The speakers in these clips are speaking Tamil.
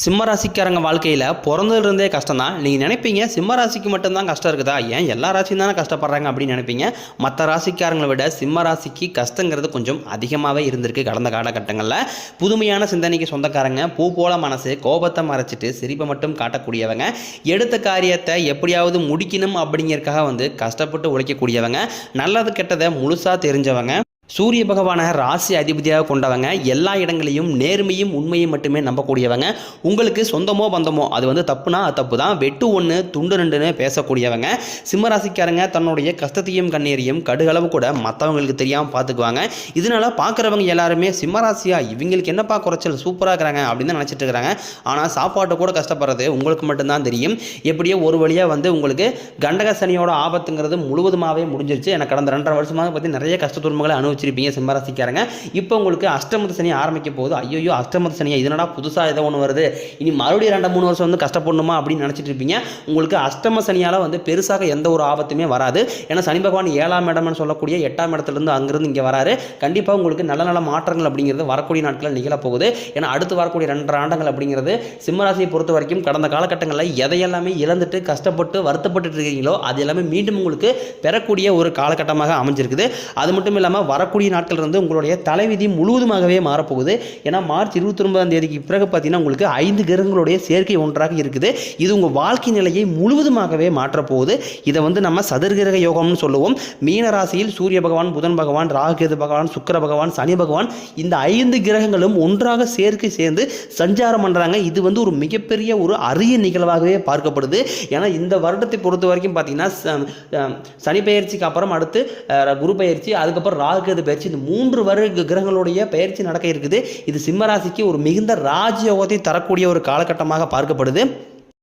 சிம்மராசிக்காரங்க வாழ்க்கையில் பிறந்ததுலேருந்தே கஷ்டம் தான் நீங்கள் நினைப்பீங்க சிம்மராசிக்கு மட்டும்தான் கஷ்டம் இருக்குதா? ஏன் எல்லா ராசியும் தானே கஷ்டப்படுறாங்க அப்படின்னு நினைப்பீங்க? மற்ற ராசிக்காரங்களை விட சிம்ம ராசிக்கு கஷ்டங்கிறது கொஞ்சம் அதிகமாகவே இருந்திருக்கு கடந்த காலகட்டங்களில். புதுமையான சிந்தனைக்கு சொந்தக்காரங்க பூ போல மனசு கோபத்தை மறைச்சிட்டு சிரிப்பை மட்டும் காட்டக்கூடியவங்க எடுத்த காரியத்தை எப்படியாவது முடிக்கணும் அப்படிங்கிறதுக்காக வந்து கஷ்டப்பட்டு உழைக்கக்கூடியவங்க நல்லது கெட்டதை முழுசாக தெரிஞ்சவங்க சூரிய பகவானை ராசி அதிபதியாக கொண்டவங்க எல்லா இடங்களையும் நேர்மையும் உண்மையும் மட்டுமே நம்பக்கூடியவங்க. உங்களுக்கு சொந்தமோ பந்தமோ அது வந்து தப்புனா அது தப்பு தான் வெட்டு ஒன்று துண்டு ரெண்டுன்னு பேசக்கூடியவங்க. சிம்மராசிக்காரங்க தன்னுடைய கஷ்டத்தையும் கண்ணீரையும் கடுகளவு கூட மற்றவங்களுக்கு தெரியாமல் பார்த்துக்குவாங்க இதனால பார்க்குறவங்க எல்லாருமே சிம்மராசியா இவங்களுக்கு என்னப்பா குறைச்சல் சூப்பராக இருக்கிறாங்க அப்படின்னு தான் நினச்சிட்டு இருக்கிறாங்க. ஆனால் சாப்பாட்டு கூட கஷ்டப்படுறது உங்களுக்கு மட்டும்தான் தெரியும். எப்படியோ ஒரு வழியாக வந்து உங்களுக்கு கண்டக சனியோட ஆபத்துங்கிறது முழுவதுமாகவே முடிஞ்சிருச்சு. எனக்கு கடந்த ரெண்டரை வருஷமாக பற்றி நிறைய கஷ்ட துன்பங்களை அனுபவிச்சிருப்பீங்க சிம்மராசிக்காரங்க. இப்போ உங்களுக்கு அஷ்டமத்து சனி ஆரம்பிக்க போது ஐயோ அஷ்டமத்து சனியா? இதனடா புதுசாக ஏதோ ஒன்று வருது. இனி மறுபடியும் ரெண்டு மூணு வருஷம் வந்து கஷ்டப்படணுமா அப்படின்னு நினச்சிட்டு இருப்பீங்க. உங்களுக்கு அஷ்டம சனியால் வந்து பெருசாக எந்த ஒரு ஆபத்துமே வராது. ஏன்னா சனி பகவான் ஏழாம் இடம்னு சொல்லக்கூடிய எட்டாம் இடத்துலேருந்து அங்கேருந்து இங்கே வராரு. கண்டிப்பாக உங்களுக்கு நல்ல நல்ல மாற்றங்கள் அப்படிங்கிறது வரக்கூடிய நாட்களில் நிகழப்போகுது ஏன்னா அடுத்து வரக்கூடிய ரெண்டரை ஆண்டங்கள் அப்படிங்கிறது சிம்மராசியை பொறுத்த வரைக்கும் கடந்த காலகட்டங்களில் எதையெல்லாமே இழந்துட்டு கஷ்டப்பட்டு வருத்தப்பட்டு இருக்கீங்களோ அது எல்லாமே மீண்டும் உங்களுக்கு பெறக்கூடிய ஒரு காலகட்டமாக அமைஞ்சிருக்குது. அது மட்டும் இல்லாமல் வரக்கூடிய நாட்கள் இருந்து உங்களுடைய தலைவிதி முழுவதுமாகவே மாறப்போகுது. ஏன்னா மார்ச் இருபத்தி ஒன்பதாம் தேதிக்கு பிறகு பார்த்தீங்கன்னா உங்களுக்கு ஐந்து கிரகங்களுடைய சேர்க்கை ஒன்றாக இருக்குது. இது உங்கள் வாழ்க்கை நிலையை முழுவதுமாகவே மாற்றப்போகுது. இதை வந்து நம்ம சதுர்கிரக யோகம்னு சொல்லுவோம். மீன ராசியில் சூரிய பகவான் புதன் பகவான் ராகுகேது பகவான் சுக்கிர பகவான் சனி பகவான் இந்த ஐந்து கிரகங்களும் ஒன்றாக சேர்க்கை சேர்ந்து சஞ்சாரம் பண்ணுறாங்க இது வந்து ஒரு மிகப்பெரிய ஒரு அரிய நிகழ்வாகவே பார்க்கப்படுது. ஏன்னா இந்த வருடத்தை பொறுத்த வரைக்கும் பார்த்தீங்கன்னா சனி பயிற்சிக்கு அப்புறம் அடுத்து குரு பயிற்சி அதுக்கப்புறம் ராகுகேது பயிற்சி இந்த மூன்று வருட கிரகங்களுடைய பயிற்சி நடக்க இருக்குது. இது சிம்மராசிக்கு ஒரு மிகுந்த ராஜயோகத்தை தரக்கூடிய ஒரு காலகட்டமாக பார்க்கப்படுது.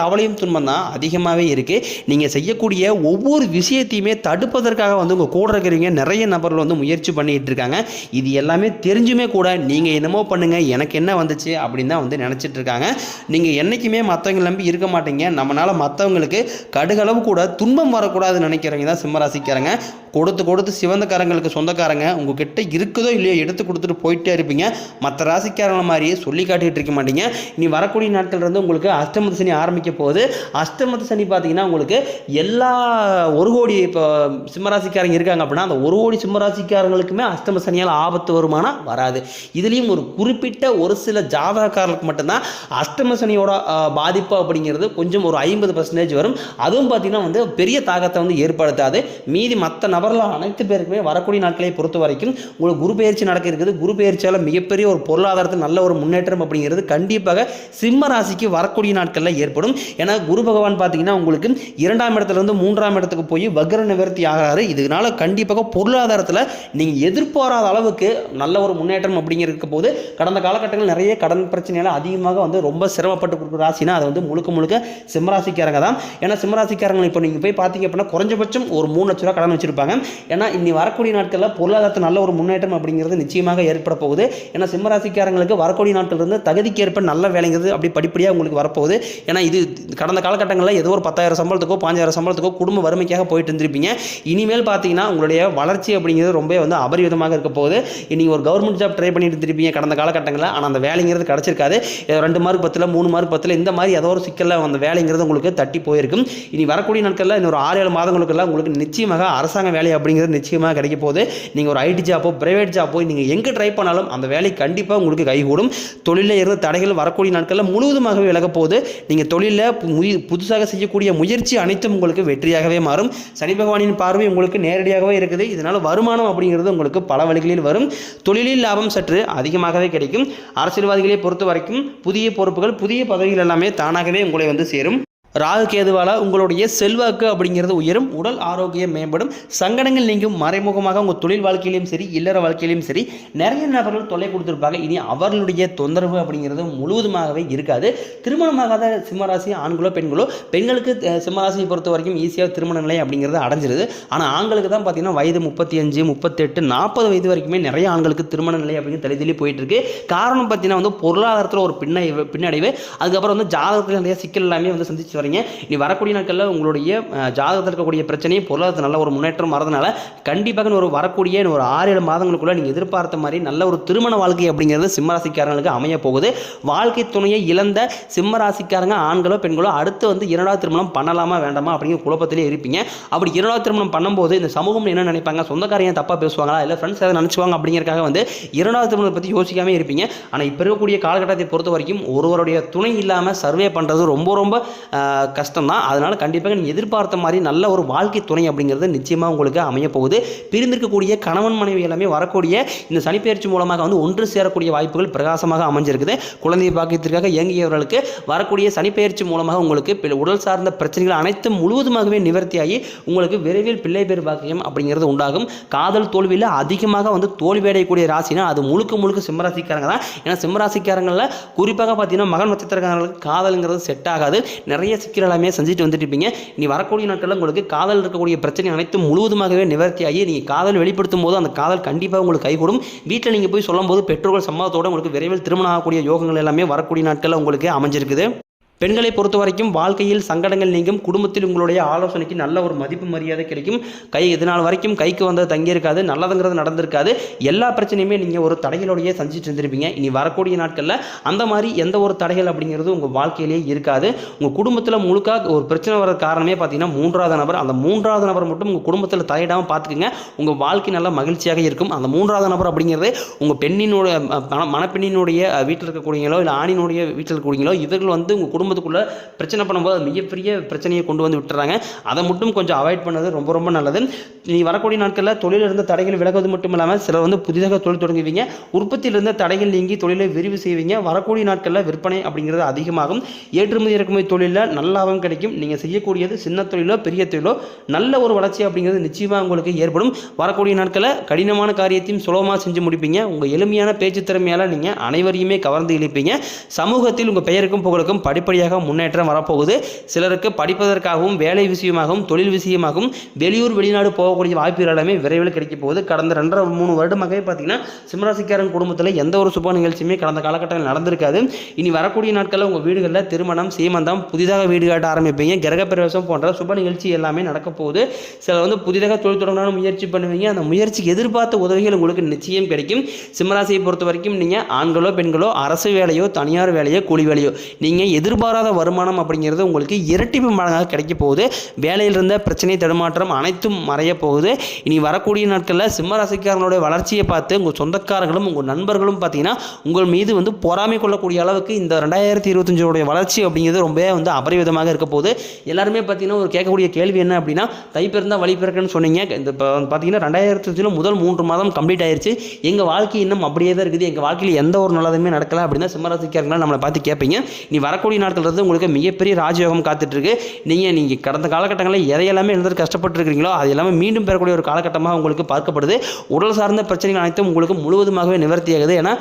கவலையும் துன்பம் தான் அதிகமாகவே இருக்குது நீங்கள் செய்யக்கூடிய ஒவ்வொரு விஷயத்தையுமே தடுப்பதற்காக வந்து உங்கள் கூட இருக்கிறவங்க நிறைய நபர்கள் வந்து முயற்சி பண்ணிகிட்டு இருக்காங்க. இது எல்லாமே தெரிஞ்சுமே கூட நீங்கள் என்னமோ பண்ணுங்கள் எனக்கு என்ன வந்துச்சு அப்படின்னு தான் வந்து நினச்சிட்டு இருக்காங்க. நீங்கள் என்றைக்குமே மற்றவங்க நம்பி இருக்க மாட்டீங்க. நம்மளால் மற்றவங்களுக்கு கடுகளவு கூட துன்பம் வரக்கூடாதுன்னு நினைக்கிறவங்க தான் சிம்மராசிக்காரங்க கொடுத்து கொடுத்து சிவந்தக்காரங்களுக்கு சொந்தக்காரங்க உங்ககிட்ட இருக்குதோ இல்லையோ எடுத்து கொடுத்துட்டு போயிட்டே இருப்பீங்க. மற்ற ராசிக்காரங்களை மாதிரியே சொல்லி காட்டிகிட்டு இருக்க மாட்டீங்க. இனி வரக்கூடிய நாட்கள் இருந்து உங்களுக்கு அஷ்டமத்து சனி ஆரம்பிக்க போகுது. அஷ்டமத்து சனி பார்த்தீங்கன்னா உங்களுக்கு எல்லா ஒரு கோடி இப்போ சிம்மராசிக்காரங்க இருக்காங்க அப்படின்னா அந்த ஒரு கோடி சிம்மராசிக்காரங்களுக்குமே அஷ்டம சனியால் ஆபத்து வருமானம் வராது. இதுலேயும் ஒரு குறிப்பிட்ட ஒரு சில ஜாதகக்காரர்களுக்கு மட்டும்தான் அஷ்டம சனியோட பாதிப்பு அப்படிங்கிறது கொஞ்சம் ஒரு ஐம்பது பர்சன்டேஜ் வரும். அதுவும் பார்த்தீங்கன்னா வந்து பெரிய தாக்கத்தை வந்து ஏற்படுத்தாது. மீதி மற்ற நபர்கள் அனைத்து பேருக்குமே வரக்கூடிய நாட்களை பொறுத்த வரைக்கும் உங்களுக்கு குரு பயிற்சி நடக்க இருக்குது. குரு பயிற்சியால் மிகப்பெரிய ஒரு பொருளாதாரத்தில் நல்ல ஒரு முன்னேற்றம் அப்படிங்கிறது கண்டிப்பாக சிம்ம ராசிக்கு வரக்கூடிய நாட்களில் ஏற்படும். ஏன்னா குரு பகவான் பார்த்தீங்கன்னா உங்களுக்கு இரண்டாம் இடத்துலேருந்து மூன்றாம் இடத்துக்கு போய் வக்ர நிவர்த்தி ஆகிறாரு. இதனால கண்டிப்பாக பொருளாதாரத்தில் நீங்கள் எதிர்பாராத அளவுக்கு நல்ல ஒரு முன்னேற்றம் அப்படிங்கிறதுக்கு போது கடந்த காலகட்டங்களில் நிறைய கடன் பிரச்சனையால் அதிகமாக வந்து ரொம்ப சிரமப்பட்டு கொடுக்குற ராசினா அது வந்து முழுக்க முழுக்க சிம்மராசிக்காரங்க தான். ஏன்னா சிம்மராசிக்காரங்களை இப்போ நீங்கள் போய் பார்த்தீங்க அப்படின்னா குறைஞ்சபட்சம் ஒரு மூணு லட்ச ரூபா கடன் வச்சிருப்பாங்க. ஏன்னா இன்னி வரக்கூடிய நாட்களில் பொருளாதாரத்தில் நல்ல ஒரு முன்னேற்றம் அப்படிங்கிறது நிச்சயமாக ஏற்பட போகுது. ஏன்னா சிம்மராசிக்காரங்களுக்கு வரக்கூடிய நாட்கள் இருந்து தகுதிக்கு ஏற்ப நல்ல வேலைங்கிறது அப்படி படிப்படியாக உங்களுக்கு வரப்போகுது. ஏன்னா இது கடந்த காலகட்டங்களில் ஏதோ ஒரு பத்தாயிரம் சம்பளத்துக்கோ பாஞ்சாயிரம் சம்பளத்துக்கோ குடும்ப வறுமைக்காக போயிட்டு இருந்திருப்பீங்க இனிமேல் பார்த்தீங்கன்னா உங்களுடைய வளர்ச்சி அப்படிங்கிறது ரொம்ப வந்து அபரிவிதமாக இருக்க போகுது. நீங்கள் ஒரு கவர்மெண்ட் ஜாப் ட்ரை பண்ணிட்டு இருந்திருப்பீங்க கடந்த காலகட்டங்களில். ஆனால் அந்த வேலைங்கிறது கிடச்சிருக்காது. ரெண்டு மார்க் பத்தில் மூணு மார்க் பத்தில் இந்த மாதிரி ஏதோ ஒரு சிக்கலில் அந்த வேலைங்கிறது உங்களுக்கு தட்டி போயிருக்கும். இனி வரக்கூடிய நாட்களில் இன்னொரு ஆறு ஏழு மாதங்களுக்கெல்லாம் உங்களுக்கு நிச்சயமாக அரசாங்க வேலை வேலை அப்படிங்கிறது நிச்சயமாக கிடைக்க போகுது. நீங்கள் ஒரு ஐடி ஜாப்போ பிரைவேட் ஜாப்போ நீங்கள் எங்கே ட்ரை பண்ணாலும் அந்த வேலை கண்டிப்பாக உங்களுக்கு கைகூடும். தொழிலில் இருந்த தடைகள் வரக்கூடிய நாட்களில் முழுவதுமாகவே விலக போகுது. நீங்கள் தொழிலில் புதுசாக செய்யக்கூடிய முயற்சி அனைத்தும் உங்களுக்கு வெற்றியாகவே மாறும். சனி பகவானின் பார்வை உங்களுக்கு நேரடியாகவே இருக்குது. இதனால் வருமானம் அப்படிங்கிறது உங்களுக்கு பல வழிகளில் வரும். தொழிலில் லாபம் சற்று அதிகமாகவே கிடைக்கும். அரசியல்வாதிகளை பொறுத்த வரைக்கும் புதிய பொறுப்புகள் புதிய பதவிகள் எல்லாமே தானாகவே உங்களை வந்து சேரும். ராகு கேதுவால் உங்களுடைய செல்வாக்கு அப்படிங்கிறது உயரும் உடல் ஆரோக்கியம் மேம்படும் சங்கடங்கள் நீங்கும் மறைமுகமாக உங்கள் தொழில் வாழ்க்கையிலும் சரி இல்லற வாழ்க்கையிலையும் சரி நிறைய நபர்கள் தொல்லை கொடுத்துருப்பாங்க. இனி அவர்களுடைய தொந்தரவு அப்படிங்கிறது முழுவதுமாகவே இருக்காது. திருமணமாகாத சிம்மராசி ஆண்களோ பெண்களோ பெண்களுக்கு சிம்மராசியை பொறுத்த வரைக்கும் ஈஸியாக திருமண நிலை அப்படிங்கிறது அடைஞ்சிருது. ஆனால் ஆண்களுக்கு தான் பார்த்தீங்கன்னா வயது முப்பத்தி அஞ்சு முப்பத்தெட்டு நாற்பது வயது வரைக்குமே நிறைய ஆண்களுக்கு திருமண நிலை அப்படிங்கிறது தள்ளி தள்ளி போயிட்டு இருக்கு காரணம் பார்த்தீங்கன்னா வந்து பொருளாதாரத்தில் ஒரு பின்னடைவு பின்னடைவு. அதுக்கப்புறம் வந்து ஜாதகத்தில் நிறைய சிக்கல் எல்லாமே வந்து சந்திச்சு வரீங்க இனி வரக்கூடிய நாட்களில் உங்களுடைய ஜாதகத்தில் இருக்கக்கூடிய பிரச்சனையை பொருளாதாரத்தில் நல்ல ஒரு முன்னேற்றம் வரதுனால கண்டிப்பாக ஒரு வரக்கூடிய ஒரு ஆறு ஏழு மாதங்களுக்குள்ள நீங்கள் எதிர்பார்த்த மாதிரி நல்ல ஒரு திருமண வாழ்க்கை அப்படிங்கிறது சிம்மராசிக்காரங்களுக்கு அமைய போகுது. வாழ்க்கை துணையை இழந்த சிம்மராசிக்காரங்க ஆண்களோ பெண்களோ அடுத்து வந்து இரண்டாவது திருமணம் பண்ணலாமா வேண்டாமா அப்படிங்கிற குழப்பத்திலே இருப்பீங்க. அப்படி இரண்டாவது திருமணம் பண்ணும்போது இந்த சமூகம் என்ன நினைப்பாங்க? சொந்தக்காரங்க தப்பாக பேசுவாங்களா? இல்லை ஃப்ரெண்ட்ஸ் எதாவது நினச்சிவாங்க அப்படிங்கிறக்காக வந்து இரண்டாவது திருமணத்தை பற்றி யோசிக்காம இருப்பீங்க. ஆனால் இப்போ இருக்கக்கூடிய காலகட்டத்தை பொறுத்த வரைக்கும் ஒருவருடைய துணை இல்லாமல் சர்வே பண்ணுறது ரொம்ப ரொம்ப கஷ்டம் தான் அதனால் கண்டிப்பாக நீங்கள் எதிர்பார்த்த மாதிரி நல்ல ஒரு வாழ்க்கை துணை அப்படிங்கிறது நிச்சயமாக உங்களுக்கு அமைய போகுது பிரிந்திருக்கக்கூடிய கணவன் மனைவி எல்லாமே வரக்கூடிய இந்த சனிப்பெயர்ச்சி மூலமாக வந்து ஒன்று சேரக்கூடிய வாய்ப்புகள் பிரகாசமாக அமைஞ்சிருக்குது. குழந்தை பாக்கியத்திற்காக இயங்கியவர்களுக்கு வரக்கூடிய சனிப்பெயர்ச்சி மூலமாக உங்களுக்கு உடல் சார்ந்த பிரச்சனைகள் அனைத்தும் முழுவதுமாகவே நிவர்த்தியாகி உங்களுக்கு விரைவில் பிள்ளை பேர் பாக்கியம் அப்படிங்கிறது உண்டாகும். காதல் தோல்வியில் அதிகமாக வந்து தோல்வி அடையக்கூடிய ராசினா அது முழுக்க முழுக்க சிம்மராசிக்காரங்க தான். ஏன்னா சிம்மராசிக்காரங்களில் குறிப்பாக பார்த்தீங்கன்னா மகன் நட்சத்திரக்காரங்களுக்கு காதலுங்கிறது செட் ஆகாது. நிறைய சிக்கல் எல்லாமே செஞ்சுட்டு வந்துட்டு இருப்பீங்க இனி வரக்கூடிய நாட்களில் உங்களுக்கு காதல் இருக்கக்கூடிய பிரச்சனை அனைத்தும் முழுவதுமாகவே நிவர்த்தியாகி நீங்கள் காதல் வெளிப்படுத்தும் போது அந்த காதல் கண்டிப்பாக உங்களுக்கு கைகூடும். வீட்டில் நீங்கள் போய் சொல்லும்போது பெற்றோர்கள் சம்மதத்தோட உங்களுக்கு விரைவில் திருமணம் ஆகக்கூடிய யோகங்கள் எல்லாமே வரக்கூடிய நாட்களில் உங்களுக்கு அமைஞ்சிருக்குது. பெண்களை பொறுத்த வரைக்கும் வாழ்க்கையில் சங்கடங்கள் நீங்கும். குடும்பத்தில் உங்களுடைய ஆலோசனைக்கு நல்ல ஒரு மதிப்பு மரியாதை கிடைக்கும். கை இது நாள் வரைக்கும் கைக்கு வந்தது தங்கியிருக்காது நல்லதுங்கிறது நடந்திருக்காது. எல்லா பிரச்சனையுமே நீங்கள் ஒரு தடைகளோடையே சந்திச்சுட்டு இருந்திருப்பீங்க. இனி வரக்கூடிய நாட்களில் அந்த மாதிரி எந்த ஒரு தடைகள் அப்படிங்கிறது உங்கள் வாழ்க்கையிலேயே இருக்காது. உங்கள் குடும்பத்தில் முழுக்க ஒரு பிரச்சனை வர காரணமே பார்த்தீங்கன்னா மூன்றாவது நபர். அந்த மூன்றாவது நபர் மட்டும் உங்கள் குடும்பத்தில் தலையிடாமல் பார்த்துக்குங்க. உங்கள் வாழ்க்கை நல்ல மகிழ்ச்சியாக இருக்கும். அந்த மூன்றாவது நபர் அப்படிங்கிறது உங்கள் பெண்ணினுடைய மணப்பெண்ணினுடைய வீட்டில் இருக்கக்கூடியங்களோ இல்லை ஆணினுடைய வீட்டில் இருக்கக்கூடியங்களோ இவர்கள் வந்து உங்கள் குடும்பத்துக்குள்ளே பிரச்சனை பண்ணும்போது அது மிகப்பெரிய பிரச்சனையை கொண்டு வந்து விட்டுறாங்க. அதை மட்டும் கொஞ்சம் அவாய்ட் பண்ணது ரொம்ப ரொம்ப நல்லது. நீ வரக்கூடிய நாட்களில் தொழிலில் இருந்த தடைகள் விலகுவது மட்டும் இல்லாமல் சிலர் வந்து புதிதாக தொழில் தொடங்குவீங்க. உற்பத்தியில் இருந்த தடைகள் நீங்கி தொழிலை விரிவு செய்வீங்க. வரக்கூடிய நாட்களில் விற்பனை அப்படிங்கிறது அதிகமாகும். ஏற்றுமதி இறக்குமதி தொழிலில் நல்ல லாபம் கிடைக்கும். நீங்கள் செய்யக்கூடியது சின்ன தொழிலோ பெரிய தொழிலோ நல்ல ஒரு வளர்ச்சி அப்படிங்கிறது நிச்சயமாக உங்களுக்கு ஏற்படும். வரக்கூடிய நாட்களில் கடினமான காரியத்தையும் சுலபமாக செஞ்சு முடிப்பீங்க. உங்கள் எளிமையான பேச்சு திறமையால் நீங்கள் அனைவரையுமே கவர்ந்து இழுப்பீங்க. சமூகத்தில் உங்கள் பெயருக்கும் புகழுக்கும் படிப்படியாக முன்னேற்றம் வரப்போகுது. சிலருக்கு படிப்பதற்காகவும் வேலை விஷயமாகவும் தொழில் விஷயமாகவும் வெளியூர் வெளிநாடு போகக்கூடிய வாய்ப்புகள் எல்லாமே விரைவில் கிடைக்க போகுது. கடந்த ரெண்டரை மூணு வருடமாகவே பார்த்தீங்கன்னா சிம்மராசிக்காரன் குடும்பத்தில் எந்த ஒரு சுப நிகழ்ச்சியுமே கடந்த காலகட்டத்தில் நடந்திருக்காது. இனி வரக்கூடிய நாட்களில் உங்கள் வீடுகளில் திருமணம் சீமந்தம் புதிதாக வீடு காட்ட ஆரம்பிப்பீங்க. கிரகப்பிரவேசம் போன்ற சுப நிகழ்ச்சி எல்லாமே நடக்க போகுது. சிலர் வந்து புதிதாக தொழில் தொடங்கணும் முயற்சி பண்ணுவீங்க. அந்த முயற்சிக்கு எதிர்பார்த்த உதவிகள் உங்களுக்கு நிச்சயம் கிடைக்கும். சிம்மராசியை பொறுத்த வரைக்கும் நீங்கள் ஆண்களோ பெண்களோ அரசு வேலையோ தனியார் வேலையோ கூலி வேலையோ நீங்கள் எதிர்பாராத வருமானம் அப்படிங்கிறது உங்களுக்கு இரட்டிப்பு மடங்காக கிடைக்க போகுது. வேலையில் இருந்த பிரச்சனை தடுமாற்றம் அனைத்தும் மறைய போகுது. இனி வரக்கூடிய நாட்களில் சிம்மராசிக்காரங்களுடைய வளர்ச்சியை பார்த்து உங்கள் சொந்தக்காரர்களும் உங்கள் நண்பர்களும் பார்த்தீங்கன்னா உங்கள் மீது வந்து பொறாமை கொள்ளக்கூடிய அளவுக்கு இந்த ரெண்டாயிரத்தி இருபத்தஞ்சோடைய வளர்ச்சி அப்படிங்கிறது ரொம்பவே வந்து அபரிவிதமாக இருக்க போகுது. எல்லாருமே பார்த்தீங்கன்னா ஒரு கேட்கக்கூடிய கேள்வி என்ன அப்படின்னா தை வழி பிறக்குன்னு சொன்னீங்க. இந்த பார்த்தீங்கன்னா ரெண்டாயிரத்தி முதல் மூன்று மாதம் கம்ப்ளீட் ஆயிருச்சு. எங்கள் வாழ்க்கை இன்னும் அப்படியே தான் இருக்குது. எங்கள் வாழ்க்கையில் எந்த ஒரு நல்லதுமே நடக்கல அப்படின்னா சிம்மராசிக்காரங்களாம் நம்மளை பார்த்து கேட்பீங்க. நீ வரக்கூடிய நாட்கள் இருந்து உங்களுக்கு மிகப்பெரிய ராஜயோகம் காத்துட்ருக்கு. நீங்கள் நீங்கள் கடந்த காலகட்டங்களில் எதையெல்லாமே எழுந்து கஷ்டப்பட்டுருக்கீங்களோ அது எல்லாமே மீண்டும் பெறக்கூடிய ஒரு காலகட்டமாக உங்களுக்கு பார்க்கப்படுது. உடல் சார்ந்த பிரச்சனைகள் அனைத்தும் உங்களுக்கு முழுவதுமாகவே நிவர்த்தியாகுது ஏன்னா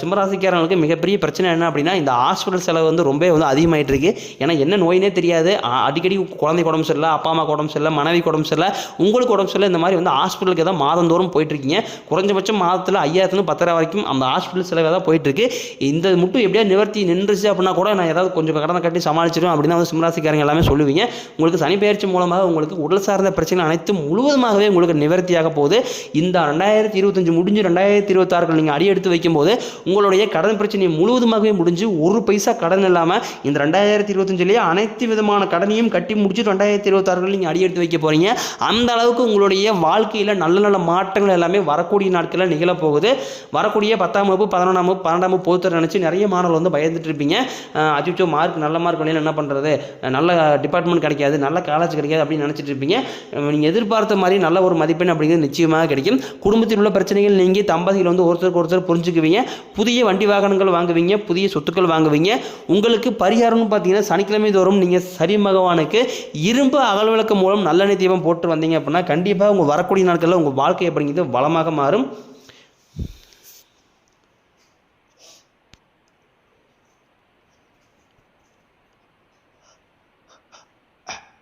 சிம்மராசிக்காரங்களுக்கு மிகப்பெரிய பிரச்சனை என்ன அப்படின்னா இந்த ஹாஸ்பிட்டல் செலவு வந்து ரொம்ப வந்து அதிகமாயிட்டு இருக்கு ஏன்னா என்ன நோயினே தெரியாது. அடிக்கடி குழந்தை உடம்பு சரியில்லை அப்பா அம்மா உடம்பு சரியில்லை மனைவி உடம்பு சரியில்லை உங்களுக்கு உடம்பு சரியில்லை இந்த மாதிரி வந்து ஹாஸ்பிட்டலுக்கு தான் மாதந்தோறும் போயிட்டு இருக்கீங்க குறைஞ்சபட்சம் மாதத்தில் ஐயாயிரத்துலேருந்து பத்தாயிரம் வரைக்கும் அந்த ஹாஸ்பிட்டல் செலவு தான் போயிட்டுருக்கு இந்த மட்டும் எப்படியா நிவர்த்தி நின்றுச்சு அப்படின்னா கூட நான் ஏதாவது கொஞ்சம் கடனை கட்டி சமாளிச்சிடும் அப்படின்னு வந்து சிம்மராசிக்காரங்க எல்லாமே சொல்லுவீங்க. உங்களுக்கு சனி பயிற்சி மூலமாக உங்களுக்கு உடல் சார்ந்த பிரச்சனை அனைத்தும் முழுவதுமாகவே உங்களுக்கு நிவர்த்தியாக போகுது. இந்த ரெண்டாயிரத்தி இருபத்தஞ்சு முடிஞ்சு ரெண்டாயிரத்தி இருபத்தாறுகள் நீங்கள் அடி எடுத்து வைக்கும்போது உங்களுடைய கடன் பிரச்சனையை முழுவதுமாகவே முடிஞ்சு ஒரு பைசா கடன் இல்லாமல் இந்த ரெண்டாயிரத்தி இருபத்தஞ்சிலேயே அனைத்து விதமான கடனையும் கட்டி முடிச்சு ரெண்டாயிரத்தி இருபத்தாறுகள் நீங்கள் அடி எடுத்து வைக்க போகிறீங்க அந்த அளவுக்கு உங்களுடைய வாழ்க்கையில் நல்ல நல்ல மாற்றங்கள் எல்லாமே வரக்கூடிய நாட்களில் நிகழப்போகுது. வரக்கூடிய பத்தாம் வகுப்பு பதினொன்றாம் வகுப்பு பன்னெண்டாம் வகுப்பு பொறுத்தர நினச்சி நிறைய மாணவர்கள் வந்து பயந்துட்டு இருப்பீங்க. அச்சுச்சோ மார்க் நல்ல மார்க் வழியில் என்ன பண்ணுறது நல்ல டிபார்ட்மெண்ட் கிடைக்காது நல்ல காலேஜ் கிடைக்காது அப்படின்னு நினச்சிட்டு இருப்பீங்க. நீங்கள் எதிர்பார்த்த மாதிரி நல்ல ஒரு மதிப்பெண் அப்படிங்கிறது நிச்சயமாக கிடைக்கும். குடும்பத்தில் உள்ள பிரச்சனைகள் நீங்கள் தம்பதிகள் வந்து ஒருத்தருக்கு ஒருத்தர் புரிஞ்சுக்குவீங்க. புதிய வண்டி வாகனங்கள் வாங்குவீங்க புதிய சொத்துக்கள் வாங்குவீங்க. உங்களுக்கு பரிகாரம்னு பார்த்தீங்கன்னா சனிக்கிழமை தோறும் நீங்கள் சரி பகவானுக்கு இரும்பு அகல் விளக்கு மூலம் நல்லெண்ணெய் தீபம் போட்டு வந்தீங்க அப்படின்னா கண்டிப்பாக உங்கள் வரக்கூடிய நாட்களில் உங்கள் வாழ்க்கை அப்படிங்கிறது வளமாக மாறும்.